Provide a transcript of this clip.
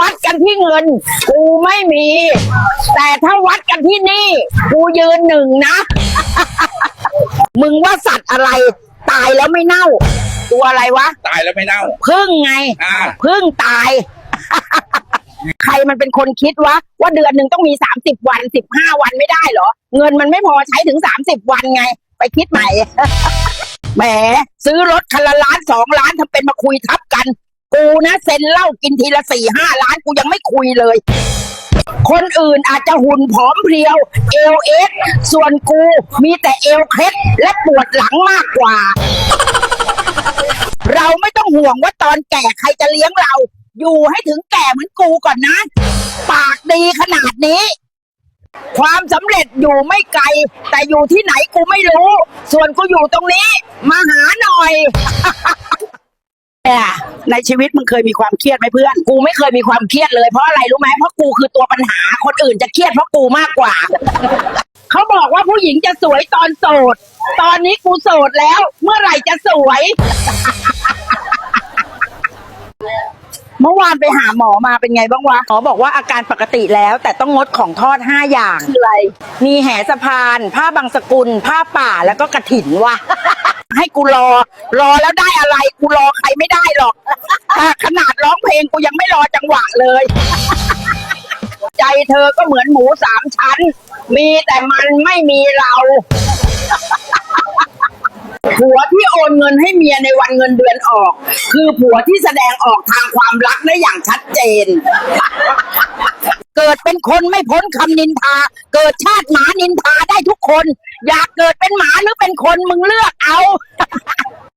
วัดกันที่เงิน กูไม่มี แต่ถ้าวัดกันที่นี่ กูยืนหนึ่งนะ มึงว่าสัตว์อะไร ตายแล้วไม่เน่า ตัวอะไรวะ ตายแล้วไม่เน่า พึ่งไง อ่า พึ่งตาย ใครมันเป็นคนคิดวะ ว่าเดือนหนึ่งต้องมีสามสิบวันสิบห้าวันไม่ได้เหรอ เงินมันไม่พอใช้ถึงสามสิบวันไง ไปคิดใหม่ แหม ซื้อรถคันละล้านสองล้านทำเป็นมาคุยทับกัน กูนะเซ็นเหล้ากินทีละสี่ห้าล้านกูยังไม่คุยเลย คนอื่นอาจจะหุ่นผอมเพรียว เอวเอสส่วนกูมีแต่เอวเคล็ดและปวดหลังมากกว่า เราไม่ต้องห่วงว่าตอนแก่ใครจะเลี้ยงเรา อยู่ให้ถึงแก่เหมือนกูก่อนนะ ปากดีขนาดนี้ ความสำเร็จอยู่ไม่ไกล แต่อยู่ที่ไหนกูไม่รู้ ส่วนกูอยู่ตรงนี้ มาหาหน่อย ในชีวิตมึงเคยมีความเครียดไหมเพื่อน กูไม่เคยมีความเครียดเลยเพราะอะไรรู้ไหมเพราะกูคือตัวปัญหาคนอื่นจะเครียดเพราะกูมากกว่า เขาบอกว่าผู้หญิงจะสวยตอนโสด ตอนนี้กูโสดแล้ว เมื่อไหร่จะสวย เมื่อวานไปหาหมอมาเป็นไงบ้างวะหมอบอกว่าอาการปกติแล้ว แต่ต้องงดของทอด 5 อย่าง คืออะไร มีแห่สะพาน ผ้าบางสกุล ผ้าป่าแล้วก็กระถินวะ ให้กูรอ รอแล้วได้อะไร กูรอใครไม่ได้หรอก ขนาดร้องเพลงกูยังไม่รอจังหวะเลย ใจเธอก็เหมือนหมูสามชั้น มีแต่มันไม่มีเราผัวที่โอนเงินให้เมียในวันเงินเดือนออก คือผัวที่แสดงออกทางความรักได้อย่างชัดเจน กิดเป็นคนไม่พ้นคำนินทา เกิดชาติหมานินทาได้ทุกคน อยากเกิดเป็นหมาหรือเป็นคนมึงเลือกเอา